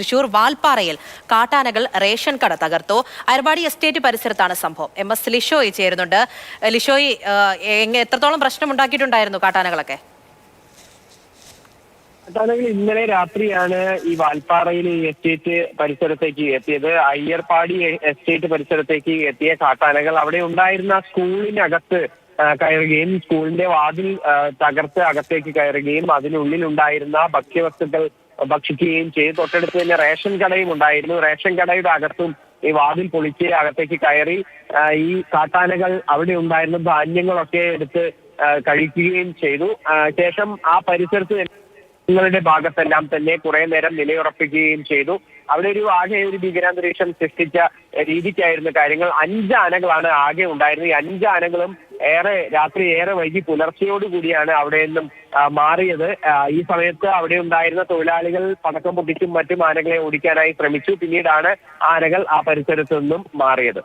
തൃശൂർ വാൽപ്പാറയിൽ കാട്ടാനകൾ റേഷൻ കട തകർത്തു. അയർവാടി എസ്റ്റേറ്റ് പരിസരത്താണ് സംഭവം. എം എസ് ലിഷോയി ചേരുന്നുണ്ട്. ലിഷോയി എത്രത്തോളം പ്രശ്നം ഉണ്ടാക്കിയിട്ടുണ്ടായിരുന്നു കാട്ടാനകളൊക്കെ? കാട്ടാനകൾ ഇന്നലെ രാത്രിയാണ് ഈ വാൽപ്പാറയിൽ എസ്റ്റേറ്റ് പരിസരത്തേക്ക് എത്തിയത്. അയ്യർപ്പാടി എസ്റ്റേറ്റ് പരിസരത്തേക്ക് എത്തിയ കാട്ടാനകൾ അവിടെ ഉണ്ടായിരുന്ന സ്കൂളിനകത്ത് കയറുകയും സ്കൂളിന്റെ വാതിൽ തകർത്ത് അകത്തേക്ക് കയറുകയും അതിനുള്ളിൽ ഉണ്ടായിരുന്ന ഭക്ഷ്യവസ്തുക്കൾ ഭക്ഷിക്കുകയും ചെയ്തു തൊട്ടടുത്ത് തന്നെ റേഷൻ കടയും ഉണ്ടായിരുന്നു. റേഷൻ കടയുടെ അകത്തും ഈ വാതിൽ പൊളിച്ച് അകത്തേക്ക് കയറി ഈ കാട്ടാനകൾ അവിടെ ഉണ്ടായിരുന്ന ധാന്യങ്ങളൊക്കെ എടുത്ത് കഴിക്കുകയും ചെയ്തു. ശേഷം ആ പരിസരത്ത് ങ്ങളുടെ ഭാഗത്തെല്ലാം തന്നെ കുറെ നേരം നിലയുറപ്പിക്കുകയും ചെയ്തു. അവിടെ ഒരു ആകെ ഒരു ഭീകരാന്തരീക്ഷം സൃഷ്ടിച്ച രീതിക്കായിരുന്നു കാര്യങ്ങൾ. അഞ്ച് ആനകളാണ് ആകെ ഉണ്ടായിരുന്നത്. ഈ അഞ്ച് ആനകളും ഏറെ രാത്രി ഏറെ വൈകി പുലർച്ചയോട് കൂടിയാണ് അവിടെ നിന്നും മാറിയത്. ഈ സമയത്ത് അവിടെ ഉണ്ടായിരുന്ന തൊഴിലാളികൾ പടക്കം പൊട്ടിച്ചും മറ്റും ആനകളെ ഓടിക്കാനായി ശ്രമിച്ചു. പിന്നീടാണ് ആനകൾ ആ പരിസരത്തു നിന്നും മാറിയത്.